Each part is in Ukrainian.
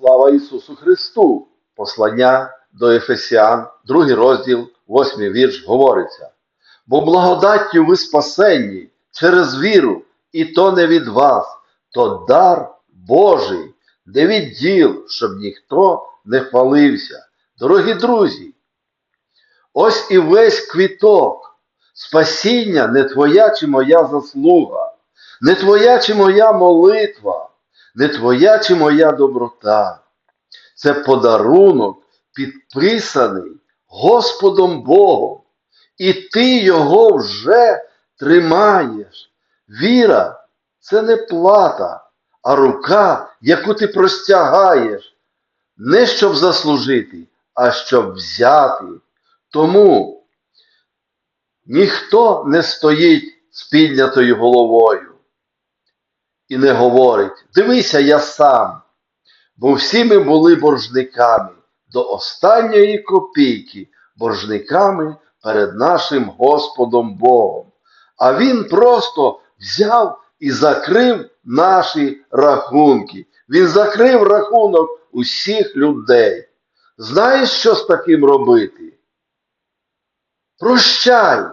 Слава Ісусу Христу! Послання до Ефесян, другий розділ, восьмий вірш говориться. Бо благодаттю ви спасенні через віру, і то не від вас, то дар Божий, не від діл, щоб ніхто не хвалився. Дорогі друзі, ось і весь квіток. Спасіння не твоя чи моя заслуга, не твоя чи моя молитва, не твоя чи моя доброта. Це подарунок, підписаний Господом Богом, і ти його вже тримаєш. Віра це не плата, а рука, яку ти простягаєш, не щоб заслужити, а щоб взяти. Тому ніхто не стоїть з піднятою головою і не говорить, дивися, я сам. Бо всі ми були боржниками до останньої копійки, боржниками перед нашим Господом Богом. А Він просто взяв і закрив наші рахунки. Він закрив рахунок усіх людей. Знаєш, що з таким робити? Прощай,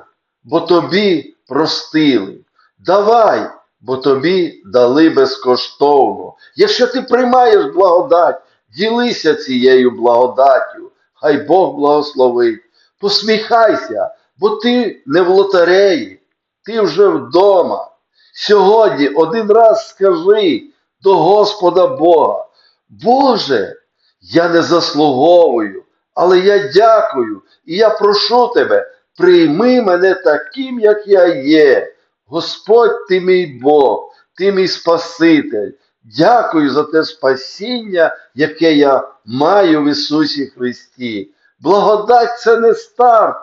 бо тобі простили. Давай, бо тобі дали безкоштовно. Якщо ти приймаєш благодать, ділися цією благодаттю. Хай Бог благословить. Посміхайся, бо ти не в лотереї, ти вже вдома. Сьогодні один раз скажи до Господа Бога, Боже, я не заслуговую, але я дякую і я прошу тебе, прийми мене таким, як я є. Господь ти мій Бог, ти мій Спаситель. Дякую за те спасіння, яке я маю в Ісусі Христі. Благодать це не старт,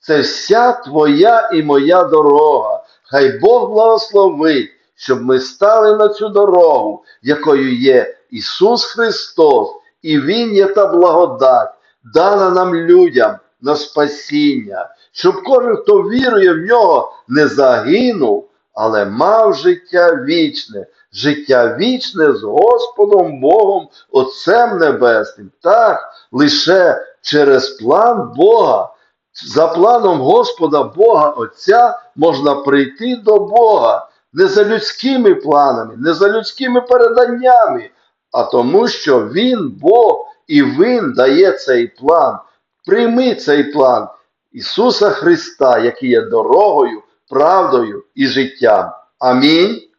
це вся твоя і моя дорога. Хай Бог благословить, щоб ми стали на цю дорогу, якою є Ісус Христос, і Він є та благодать, дана нам людям на спасіння, щоб кожен, хто вірує в нього, не загинув, але мав життя вічне, життя вічне з Господом Богом, Отцем Небесним. Так, лише через план Бога. За планом Господа Бога Отця можна прийти до Бога не за людськими планами, не за людськими переданнями, а тому, що Він Бог і Він дає цей план. Прийми цей план Ісуса Христа, який є дорогою, правдою і життям. Амінь.